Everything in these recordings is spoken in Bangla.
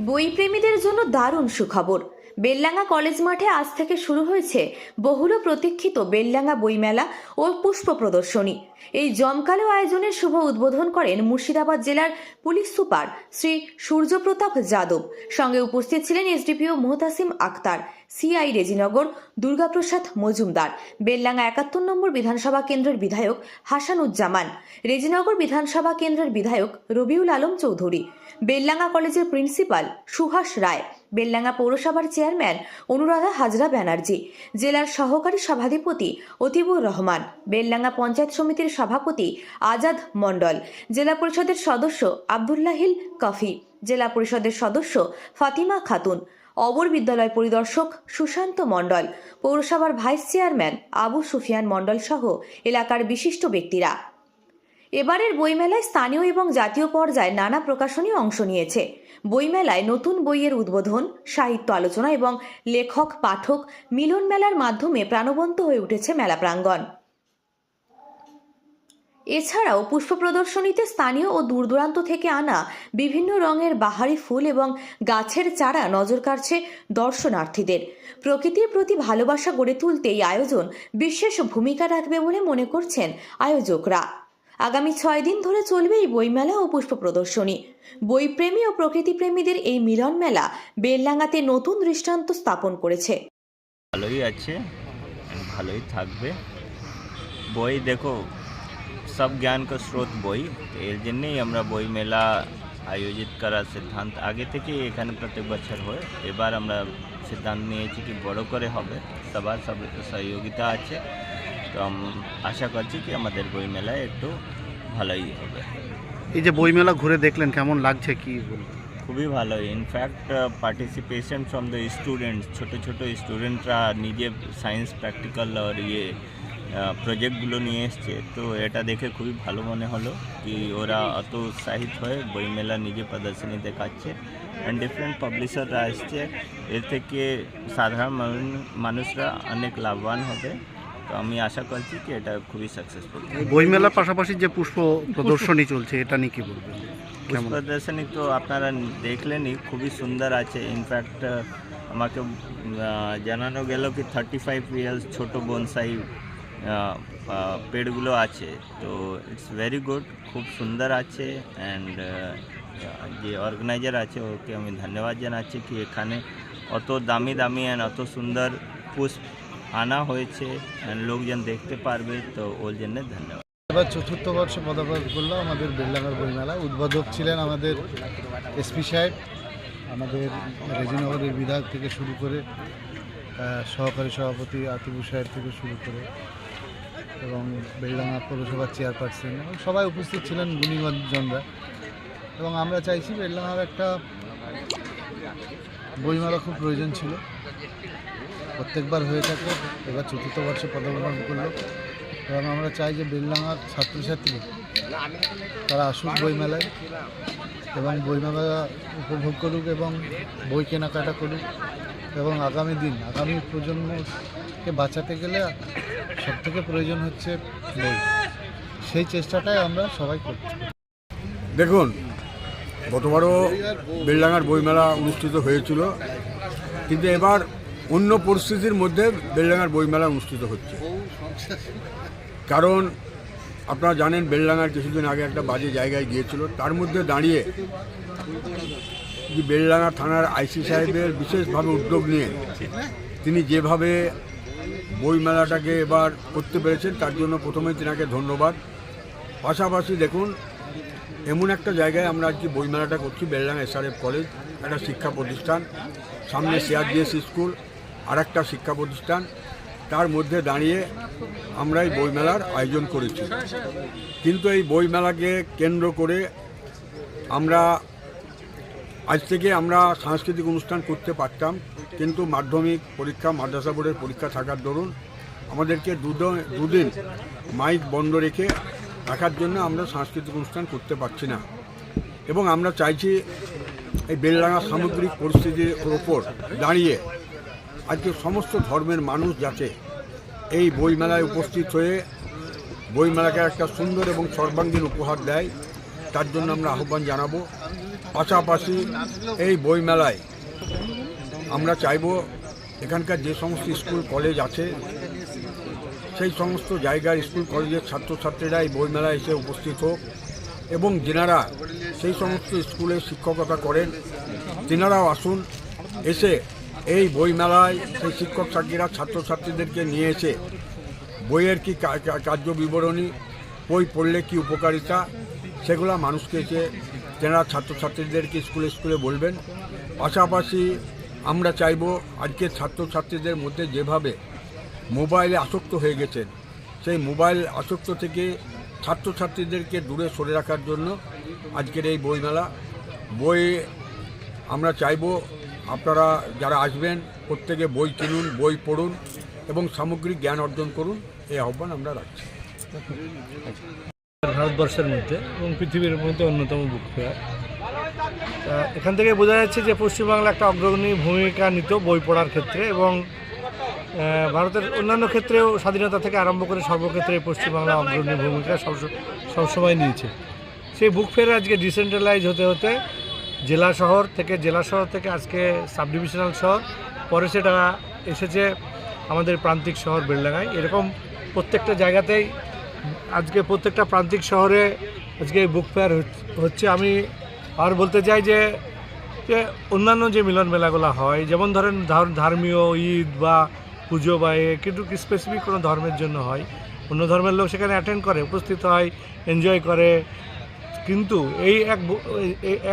বইপ্রেমীদের জন্য দারুণ সুখবর। বেলডাঙ্গা কলেজ মাঠে আজ থেকে শুরু হয়েছে বহুল প্রতীক্ষিত বেলডাঙ্গা বইমেলা ও পুষ্প প্রদর্শনী। এই জমকালো আয়োজনের শুভ উদ্বোধন করেন মুর্শিদাবাদ জেলার পুলিশ সুপার শ্রী সূর্যপ্রতাপ যাদব। সঙ্গে উপস্থিত ছিলেন এসডিপিও মোহতাসিম আক্তার সিআই রেজিনগর, দুর্গাপ্রসাদ মজুমদার, বেলডাঙ্গা একাত্তর নম্বর বিধানসভা কেন্দ্রের বিধায়ক হাসানুজ্জামান, রেজিনগর বিধানসভা কেন্দ্রের বিধায়ক রবিউল আলম চৌধুরী, বেলডাঙ্গা কলেজের প্রিন্সিপাল সুহাস রায় বেলডাঙ্গা পৌরসভার চেয়ারম্যান অনুরাধা হাজরা ব্যানার্জি, জেলার সহকারী সভাধিপতি অতিবুর রহমান, বেলডাঙ্গা পঞ্চায়েত সমিতির সভাপতি আজাদ মণ্ডল, জেলা পরিষদের সদস্য আবদুল্লাহিল কফি, জেলা পরিষদের সদস্য ফাতিমা খাতুন, অবর বিদ্যালয় পরিদর্শক সুশান্ত মণ্ডল, পৌরসভার ভাইস চেয়ারম্যান আবু সুফিয়ান মণ্ডল সহ এলাকার বিশিষ্ট ব্যক্তিরা। এবারের বইমেলায় স্থানীয় এবং জাতীয় পর্যায়ে নানা প্রকাশনী অংশ নিয়েছে। বইমেলায় নতুন বইয়ের উদ্বোধন, সাহিত্য আলোচনা এবং লেখক, পাঠক মিলন মেলার মাধ্যমে প্রাণবন্ত হয়ে উঠেছে মেলা প্রাঙ্গণ। এছাড়াও পুষ্প প্রদর্শনীতে স্থানীয় ও দূরদূরান্ত থেকে আনা বিভিন্ন রঙের বাহারি ফুল এবং গাছের চারা নজর কাড়ছে দর্শনার্থীদের। প্রকৃতির প্রতি ভালোবাসা গড়ে তুলতে এই আয়োজন বিশেষ ভূমিকা রাখবে বলে মনে করছেন আয়োজকরা। আগামী ছয় দিন ধরে চলবে এই বইমেলা ও পুষ্প প্রদর্শনী। বইপ্রেমী ও প্রকৃতিপ্রেমীদের এই মিলন মেলা বেলডাঙ্গাতে নতুন দৃষ্টান্ত স্থাপন করেছে। ভালোই আছে, ভালোই থাকবে। বই দেখো, সব জ্ঞানকার স্রোত বই। এর জন্যেই আমরা বই মেলা আয়োজিত করার সিদ্ধান্ত। আগে থেকেই এখানে প্রত্যেক বছর হয়। এবার আমরা সিদ্ধান্ত নিয়েছি কি বড় করে হবে। সবার সব সহযোগিতা আছে। তো আশা করছি কি আমাদের বই মেলায় একটু ভালোই হবে। এই যে বইমেলা ঘুরে দেখলেন কেমন লাগছে কি বলবেন? খুবই ভালো in fact participation from the students ছোট ছোট স্টুডেন্টরা নিজে সায়েন্স প্র্যাকটিক্যাল আর ইয়ে প্রজেক্টগুলো নিয়ে এসছে। তো এটা দেখে খুবই ভালো মনে হলো কি ওরা অত উৎসাহিত হয়ে বইমেলা নিজে প্রদর্শনী দেখাচ্ছে। অ্যান্ড ডিফারেন্ট পাবলিশাররা আসছে। এর থেকে সাধারণ মানুষরা অনেক লাভবান হবে। তো আমি আশা করছি কি এটা খুবই সাকসেসফুল বইমেলার পাশাপাশি যে পুষ্প প্রদর্শনী চলছে এটা নিয়ে কি বলবেন? কেমন? প্রদর্শনী তো আপনারা দেখলেনই খুবই সুন্দর আছে। ইনফ্যাক্ট আমাকে জানানো গেল কি থার্টি ফাইভ ইয়ার্স ছোটো বনসাই পেড়গুলো আছে। তো ইটস ভেরি গুড খুব সুন্দর আছে অ্যান্ড যে অর্গানাইজার আছে ওকে আমি ধন্যবাদ জানাচ্ছি কি এখানে অত দামি দামি অ্যান্ড অত সুন্দর পুষ্প আনা হয়েছে লোকজন দেখতে পারবে, তো ওর জন্য ধন্যবাদ। এবার চতুর্থ বর্ষে পদার্পণ করল আমাদের বেলডাঙ্গার বইমেলা। উদ্বোধক ছিলেন আমাদের এসপি সাহেব, আমাদের রেজিনগরের বিধায়ক থেকে শুরু করে সহকারী সভাপতি আতিবুর সাহেব থেকে শুরু করে, এবং বেলডাঙ্গা পৌরসভার চেয়ারপারসন, এবং সবাই উপস্থিত ছিলেন গুণীজনরা এবং আমরা চাইছি বেলডাঙ্গার একটা বইমেলা খুব প্রয়োজন ছিল। প্রত্যেকবার হয়ে থাকে, এবার চতুর্থ বর্ষে পদার্পণ করল। এবং আমরা চাই যে বেলডাঙ্গার ছাত্রছাত্রী তারা আসুক বইমেলায় এবং বইমেলা উপভোগ করুক এবং বই কেনাকাটা করুক। এবং আগামী দিন, আগামী প্রজন্মকে বাঁচাতে গেলে সবথেকে প্রয়োজন হচ্ছে বই। সেই চেষ্টাটাই আমরা সবাই করছি। দেখুন, গতবারও বেলডাঙ্গার বইমেলা অনুষ্ঠিত হয়েছিল, কিন্তু এবার অন্য পরিস্থিতির মধ্যে বেলডাঙ্গার বইমেলা অনুষ্ঠিত হচ্ছে। কারণ আপনারা জানেন বেলডাঙ্গার কিছুদিন আগে একটা বাজে জায়গায় গিয়েছিল। তার মধ্যে দাঁড়িয়ে বেলডাঙ্গা থানার আইসি সাহেবের বিশেষভাবে উদ্যোগ নিয়ে তিনি যেভাবে বইমেলাটাকে এবার করতে পেরেছেন তার জন্য প্রথমে তিনাকে ধন্যবাদ। পাশাপাশি দেখুন এমন একটা জায়গায় আমরা আজকে বইমেলাটা করছি বেলডাঙ্গা এসআরএফ কলেজ একটা শিক্ষা প্রতিষ্ঠান সামনে সিআরডিএস স্কুল। আর একটা শিক্ষা প্রতিষ্ঠান তার মধ্যে দাঁড়িয়ে আমরা এই বইমেলার আয়োজন করেছি। কিন্তু এই বইমেলাকে কেন্দ্র করে আমরা, আজ থেকে আমরা সাংস্কৃতিক অনুষ্ঠান করতে পারতাম, কিন্তু মাধ্যমিক পরীক্ষা, মাদ্রাসা বোর্ডের পরীক্ষা থাকার দরুন আমাদেরকে দুদ- দুদিন মাইক বন্ধ রেখে রাখার জন্য আমরা সাংস্কৃতিক অনুষ্ঠান করতে পারছি না। এবং আমরা চাইছি এই বেলডাঙ্গা সামগ্রিক পরিস্থিতির ওপর দাঁড়িয়ে আজকে সমস্ত ধর্মের মানুষ যাতে এই বইমেলায় উপস্থিত হয়ে বইমেলাকে একটা সুন্দর এবং সর্বাঙ্গীন উপহার দেয়। তার জন্য আমরা আহ্বান জানাব। পাশাপাশি এই বইমেলায় আমরা চাইব এখানকার যে সমস্ত স্কুল, কলেজ আছে, সেই সমস্ত জায়গার স্কুল, কলেজের ছাত্রছাত্রীরা এই বইমেলায় এসে উপস্থিত হোক এবং যেনারা সেই সমস্ত স্কুলে শিক্ষকতা করেন, তেনারাও আসুন, এসে এই বইমেলায় সেই শিক্ষক ছাত্রীরা, ছাত্রছাত্রীদেরকে নিয়ে এসে বইয়ের কি কার্য বিবরণী, বই পড়লে কি উপকারিতা, সেগুলো মানুষকে এসে তেনারা ছাত্রছাত্রীদেরকে স্কুলে স্কুলে বলবেন। পাশাপাশি আমরা চাইব আজকের ছাত্রছাত্রীদের মধ্যে যেভাবে মোবাইলে আসক্ত হয়ে গেছেন, সেই মোবাইল আসক্ত থেকে ছাত্রছাত্রীদেরকে দূরে সরে রাখার জন্য আজকের এই বইমেলা। বই আমরা চাইব আপনারা যারা আসবেন, প্রত্যেকে বই কিনুন, বই পড়ুন এবং সামগ্রিক জ্ঞান অর্জন করুন, এই আহ্বান আমরা রাখছি। ভারতবর্ষের মধ্যে এবং পৃথিবীর মধ্যে অন্যতম বুক ফেয়ার। এখান থেকে বোঝা যাচ্ছে যে পশ্চিমবাংলা একটা অগ্রগণী ভূমিকা নিত বই পড়ার ক্ষেত্রে এবং ভারতের অন্যান্য ক্ষেত্রেও স্বাধীনতা থেকে আরম্ভ করে সর্বক্ষেত্রে পশ্চিমবাংলা অগ্রণী ভূমিকা সব সবসময় নিয়েছে। সেই বুক ফেয়ার আজকে ডিসেন্ট্রালাইজ হতে হতে জেলা শহর থেকে, জেলা শহর থেকে আজকে সাব ডিভিশনাল শহর, পরে সেটা এসেছে আমাদের প্রান্তিক শহর বেলডাঙ্গায়। এরকম প্রত্যেকটা জায়গাতেই আজকে প্রত্যেকটা প্রান্তিক শহরে আজকে বুক ফেয়ার হচ্ছে। আমি আর বলতে চাই যে যে অন্যান্য যে মিলন মেলাগুলো হয়, যেমন ধরেন ধর- ধর্মীয় ঈদ বা পুজো বা এ, কিন্তু স্পেসিফিক কোনো ধর্মের জন্য হয়? অন্য ধর্মের লোক সেখানে অ্যাটেন্ড করে, উপস্থিত হয় এনজয় করে কিন্তু এই এক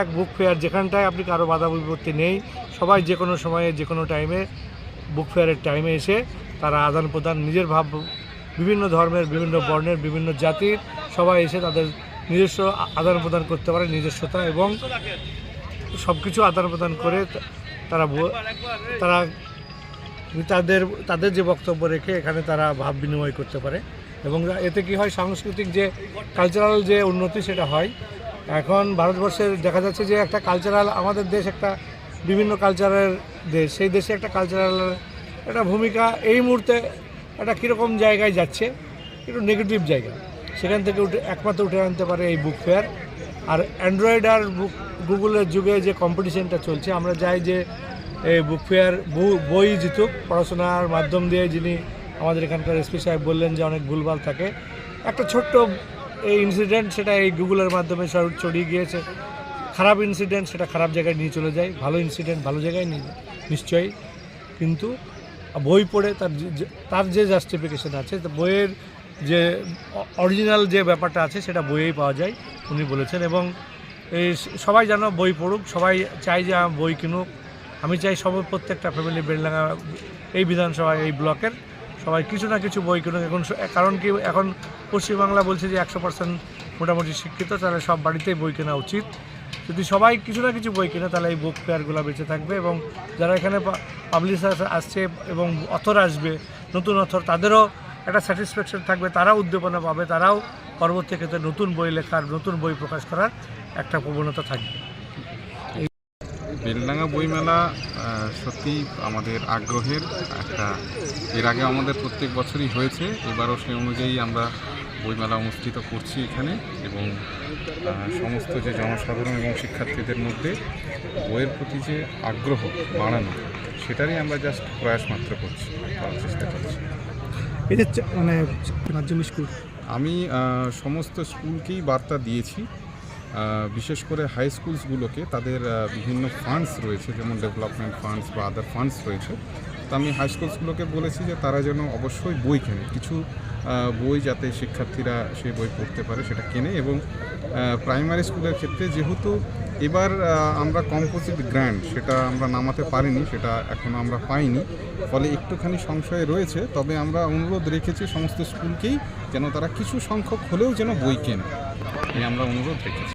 এক বুক ফেয়ার যেখানটায় আপনি কারও বাধা বিপত্তি নেই, সবাই যে কোনো সময়ে যে কোনো টাইমে বুক ফেয়ারের টাইমে এসে তারা আদান প্রদান নিজের ভাব, বিভিন্ন ধর্মের, বিভিন্ন বর্ণের, বিভিন্ন জাতির সবাই এসে তাদের নিজস্ব আদান প্রদান করতে পারে, নিজস্বতা এবং সব কিছু আদান প্রদান করে তারা তারা তাদের তাদের যে বক্তব্য রেখে এখানে তারা ভাব বিনিময় করতে পারে। এবং এতে কি হয় সাংস্কৃতিক যে কালচারাল যে উন্নতি সেটা হয়। এখন ভারতবর্ষের দেখা যাচ্ছে যে একটা কালচারাল আমাদের দেশ একটা বিভিন্ন কালচারের দেশ, সেই দেশে একটা কালচারাল একটা ভূমিকা এই মুহূর্তে একটা কীরকম জায়গায় যাচ্ছে, একটু নেগেটিভ জায়গা। সেখান থেকে উঠে একমাত্র উঠে আনতে পারে এই বুক ফেয়ার আর অ্যান্ড্রয়েড আর বুক গুগলের যুগে যে কম্পিটিশনটা চলছে, আমরা যাই যে এই বুক ফেয়ার বই জিতুক, পড়াশোনার মাধ্যম দিয়ে যিনি আমাদের এখানকার এসপি সাহেব বললেন যে অনেক ভুলভাল থাকে। একটা ছোট্ট এই ইনসিডেন্ট সেটা এই গুগলের মাধ্যমে সর- ছড়িয়ে গিয়েছে। খারাপ ইনসিডেন্ট সেটা খারাপ জায়গায় নিয়ে চলে যায়। ভালো ইনসিডেন্ট ভালো জায়গায় নিয়ে নিশ্চয়ই। কিন্তু বই পড়ে তার তার যে জাস্টিফিকেশন আছে বইয়ের যে অরিজিনাল যে ব্যাপারটা আছে, সেটা বইয়েই পাওয়া যায়, উনি বলেছেন। এবং এই সবাই যেন বই পড়ুক, সবাই চাই যে বই কিনুক। আমি চাই সব প্রত্যেকটা ফ্যামিলি বেলডাঙ্গা এই বিধানসভা এই ব্লকের সবাই কিছু না কিছু বই কিনুক। এখন কারণ কি, এখন পশ্চিমবাংলা বলছে যে একশো পার্সেন্ট মোটামুটি শিক্ষিত, তাহলে সব বাড়িতেই বই কেনা উচিত। যদি সবাই কিছু না কিছু বই কিনে, তাহলে এই বুক ফেয়ারগুলো বেঁচে থাকবে এবং যারা এখানে পাবলিশার আসছে এবং অথর আসবে, নতুন অথর তাদেরও একটা স্যাটিসফ্যাকশন থাকবে, তারাও উদ্দীপনা পাবে, তারাও পরবর্তী ক্ষেত্রে নতুন বই লেখার, নতুন বই প্রকাশ করার একটা প্রবণতা থাকবে। বেলডাঙ্গা বইমেলা সত্যি আমাদের আগ্রহের একটা এর আগে আমাদের প্রত্যেক বছরই হয়েছে এবারও সেই অনুযায়ী আমরা বইমেলা অনুষ্ঠিত করছি এখানে এবং সমস্ত যে জনসাধারণ এবং শিক্ষার্থীদের মধ্যে বইয়ের প্রতি যে আগ্রহ বাড়ানো সেটারই আমরা জাস্ট প্রয়াস মাত্র করছি করার চেষ্টা করছি। যে মানে মাধ্যমিক স্কুল। আমি সমস্ত স্কুলকেই বার্তা দিয়েছি বিশেষ করে হাই স্কুলসগুলোকে তাদের বিভিন্ন ফান্ডস রয়েছে, যেমন ডেভেলপমেন্ট ফান্ডস বা আদার ফান্ডস রয়েছে। তো আমি হাই স্কুলসগুলোকে বলেছি যে তারা যেন অবশ্যই বই কেনে। কিছু বই যাতে শিক্ষার্থীরা সেই বই পড়তে পারে সেটা কেনে এবং প্রাইমারি স্কুলের ক্ষেত্রে যেহেতু এবার আমরা কম্পোজিট গ্র্যান্ড সেটা আমরা নামাতে পারিনি, সেটা এখনও আমরা পাইনি, ফলে একটুখানি সংশয় রয়েছে। তবে আমরা অনুরোধ রেখেছি সমস্ত স্কুলকেই যেন তারা কিছু সংখ্যক হলেও যেন বই কেনে। আমরা অনুরোধ রেখেছি।